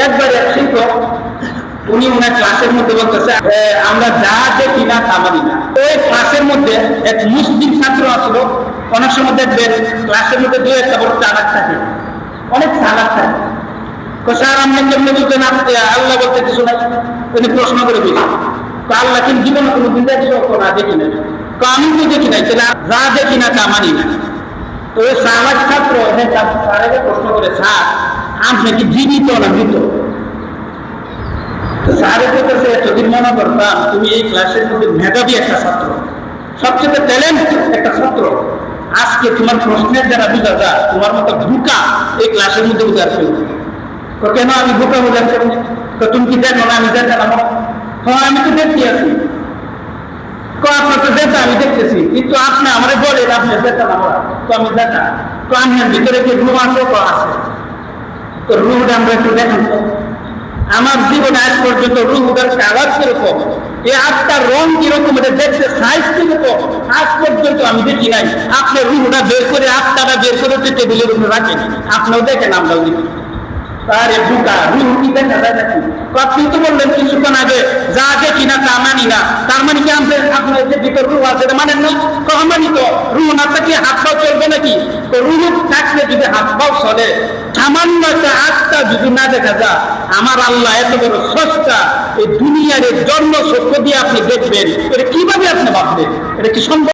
একবার এক শিক্ষক, উনি ক্লাসের মধ্যে বলতেছে আমরা যা দেখি না তা মানি না। ওই ক্লাসের মধ্যে এক মুসলিম ছাত্র আসলো। অনেক সময় ক্লাসের মধ্যে দু একটা বড় চালাক থাকে। অনেক চালাক থাকে। স্যার আল্লাহ বলতে কিছু নাই উনি প্রশ্ন করে দিয়েছেন। তো আল্লাহ কিন্তু জীবনে কোনো দিন দেখছ তো না দেখি না তো আমি তো দেখি নাই যা দেখি না তা মানি না। তো ওই চালাক ছাত্র হ্যাঁ প্রশ্ন করে, স্যার আপনি কি জীবিত না মৃত? স্যারের কাছে যদি মনে করতাম, তুমি এই ক্লাসের মধ্যে মেধাবী একটা ছাত্র। সবচেয়ে ট্যালেন্ট একটা ছাত্র। আজকে তোমার প্রশ্নের দ্বারা বোঝা যায়, তোমার মতো ঢুকা এই ক্লাসের মধ্যে বোঝার কেউ তো কেন আমি ঢুকা বোঝার কেউ তো তুমি কি দেখো না আমি না হ্যাঁ আমি তো দেখতে আছি। আপনার তো যেটা আমি দেখতেছি। কিন্তু আপনি আমারে বলেন, আপনি যেটা না তো আমি দেখা তো আপনার ভিতরে কি রুম আছে? তো আছে? তো রুহটা আমরা একটু দেখেন আমার জীবনে আজ পর্যন্ত রুহুটার কালার কীরকম? এই আটটার রং কীরকম? এটা দেখতে সাইজ কীরকম? আজ পর্যন্ত আমি দেখি নাই। আপনার রুহুটা বের করে আটটাটা বের করে তো টেবিলের উপরে রাখেন। আপনিও দেখেন, আমরাও দেখি। আরে বুকা, রুহ কি দেখা যায় নাকি? আপনি তো বললেন কিছুক্ষণ আগে, যা দেখি না তা মানি না। তার মানে কি আমাদের আপনার যে ভিতর রুহ আছে মানেন না তো মানি তো? রুহ না থাকলে হাত পাও চলবে নাকি? তো থাকলে যদি হাত পাও চলে সামান্য একটা আত্মা যদি না দেখা যায়, আমার আল্লাহ এত বড় সস্তা এই দুনিয়ার জন্ম সত্য দিয়ে আপনি দেখবেন। এটা কীভাবে আপনি ভাববেন? এটা কি সম্ভব?